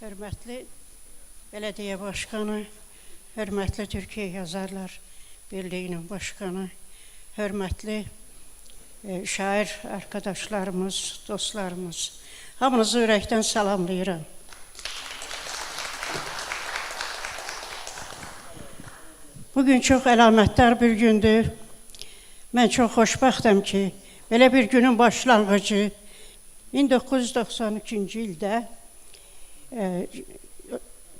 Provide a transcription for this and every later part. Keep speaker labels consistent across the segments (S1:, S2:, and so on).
S1: Hörmətli Belediyə Başqanı, hörmətli Türkiyə Yazarlar Birliyinin başqanı, hörmətli e, şair arkadaşlarımız, dostlarımız, hamınızı ürəkdən salamlayıram. Bugün çox əlamətdar bir gündür. Mən çox xoşbəxtəm ki, belə bir günün başlanğıcı 1992-ci ildə e,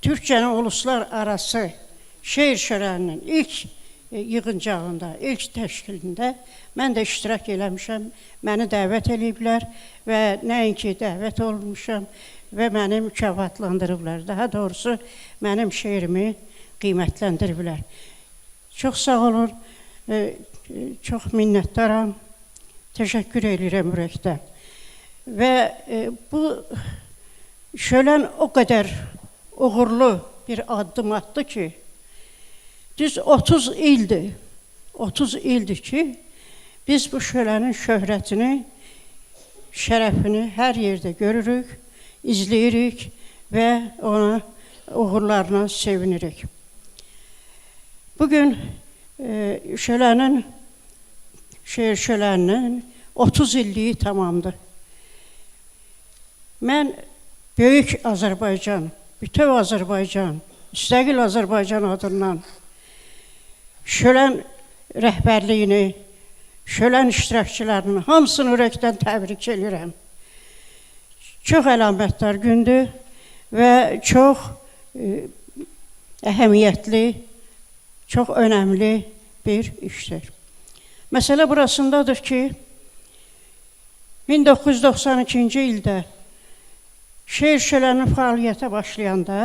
S1: Türkçənin uluslar arası şeir şöləninin ilk e, yığıncağında, ilk təşkilində mən də iştirak eləmişəm. Məni dəvət eləyiblər və nəinki dəvət olmuşam və məni mükafatlandırıblar. Daha doğrusu mənim şeirimi qiymətləndiriblər. Çox sağ olun. e, e, Çox minnətdaram. Təşəkkür edirəm ürəkdən. Və e, bu şölən o qədər uğurlu bir addım atdı ki, düz 30 ildir, 30 ildir ki, biz bu şölənin şöhrətini, şərəfini hər yerdə görürük, izləyirik və ona uğurlarına sevinirik. Bugün e, şölənin, şeir şöləninin 30 illiyi tamamdır. Mən Böyük Azərbaycan, bütöv Azərbaycan, müstəqil Azərbaycan adından şölən rəhbərliyini, şölən iştirakçılarının hamısını ürəkdən təbrik edirəm. Çox əlamətdar gündür və çox e, əhəmiyyətli, çox önəmli bir işdir. Məsələ burasındadır ki, 1992-ci ildə şeir şölənin fəaliyyətə başlayanda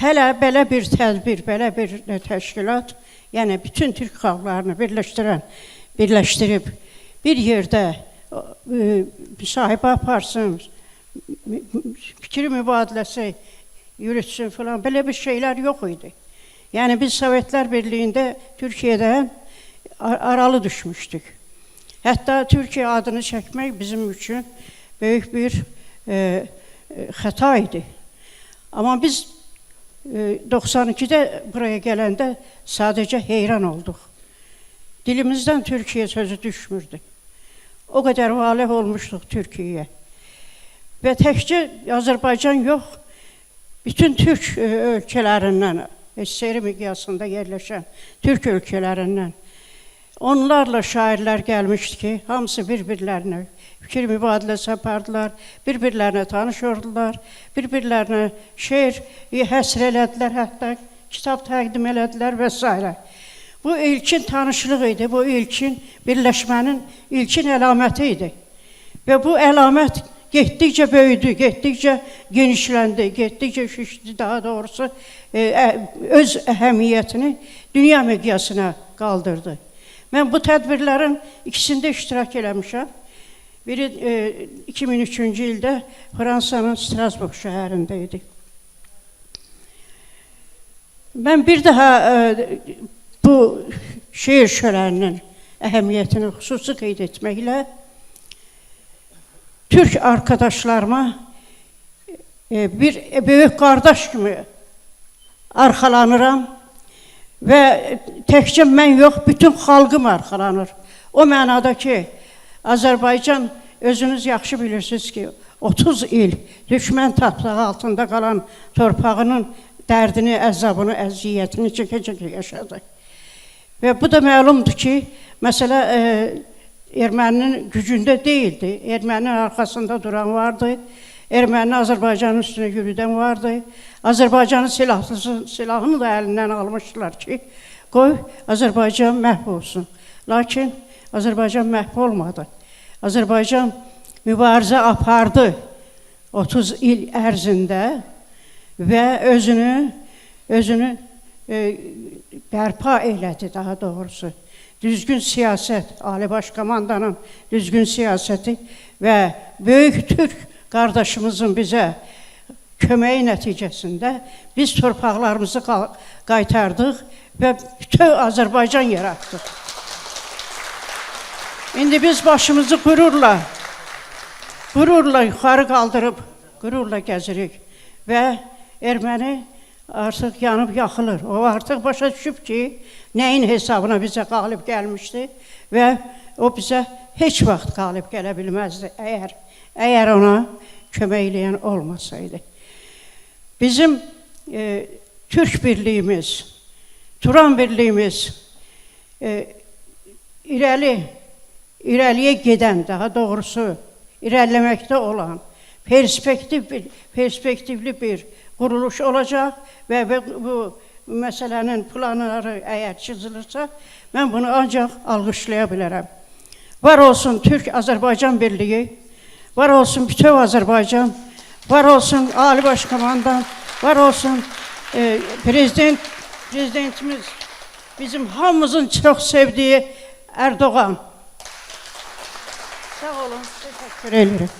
S1: hələ belə bir tədbir, belə bir təşkilat, yəni bütün türk xalqlarını birləşdirən, birləşdirib bir yerdə e, müsahibə aparsın, fikir mübadiləsi yürütsün falan belə bir şeylər yox idi. Yəni biz Sovetlər Birliyində Türkiyədən ar- aralı düşmüşdük. Hətta Türkiyə adını çəkmək bizim üçün böyük bir e, e, xəta idi. Amma biz e, 92-də buraya gələndə sadəcə heyran olduq. Dilimizdən Türkiyə sözü düşmürdü. O qədər valeh olmuşduq Türkiyəyə. Və təkcə Azərbaycan yox, bütün türk e, ölkələrindən, SSR miqyasında yerləşən türk ölkələrindən onlarla şairlər gəlmişdi ki, hamısı bir-birlərinə fikir mübadiləsi apardılar, bir-birlərinə tanış oldular, bir-birlərinə şeir həsr elədilər, hətta kitab təqdim elədilər və. Bu ilkin tanışlıq idi, bu ilkin birləşmənin ilkin əlaməti idi. Və bu əlamət getdikcə böyüdü, getdikcə genişləndi, getdikcə şişdi daha doğrusu e, öz əhəmiyyətini dünya miqyasına qaldırdı. Mən bu tədbirlərin ikisində iştirak eləmişəm. Biri e, 2003-cü ildə Fransanın Strasbourg şəhərində idi. Mən bir daha e, bu şeir şöləninin əhəmiyyətini xüsusi qeyd etməklə Türk arkadaşlarıma e, bir böyük qardaş kimi arxalanıram və təkcə mən yox, bütün xalqım arxalanır. O mənada ki, Azərbaycan özünüz yaxşı bilirsiniz ki, 30 il düşmən tapdağı altında qalan torpağının dərdini, əzabını, əziyyətini çəkə-çəkə yaşadı. Və bu da məlumdur ki, məsələ e, erməninin gücündə deyildi. Erməninin arxasında duran vardı. Erməni Azərbaycanın üstünə yürüdən vardı. Azərbaycanın silahlısı, silahını da əlindən almışdılar ki, qoy Azərbaycan məhv. Lakin Azərbaycan məhv olmadı. Azərbaycan mübarizə apardı 30 il ərzində və özünü özünü e, bərpa elədi daha doğrusu. Düzgün siyasət, Ali Baş düzgün siyasəti və böyük türk qardaşımızın bizə köməyi nəticəsində biz torpaqlarımızı qaytardıq və bütöv Azərbaycan yaratdıq. İndi biz başımızı qürurla, qürurla yuxarı qaldırıb, qürurla gəzirik və erməni artıq yanıb yaxılır. O artıq başa düşüb ki, nəyin hesabına bizə qalib gəlmişdi və o bizə heç vaxt qalib gələ bilməzdi əgər əgər ona kömək eləyən olmasaydı. Bizim e, Türk birliyimiz, Turan birliyimiz e, irəli irəliyə gedən, daha doğrusu irəliləməkdə olan perspektiv bir perspektivli bir quruluş olacaq və bu məsələnin planları əgər çizilirsə, mən bunu ancaq alqışlaya. Var olsun Türk-Azərbaycan birliyi, var olsun bütöv Azərbaycan, var olsun Ali Baş Komandan, var olsun e, prezident prezidentimiz bizim hamımızın çox sevdiyi Erdoğan. Sağ olun, təşəkkür ederim.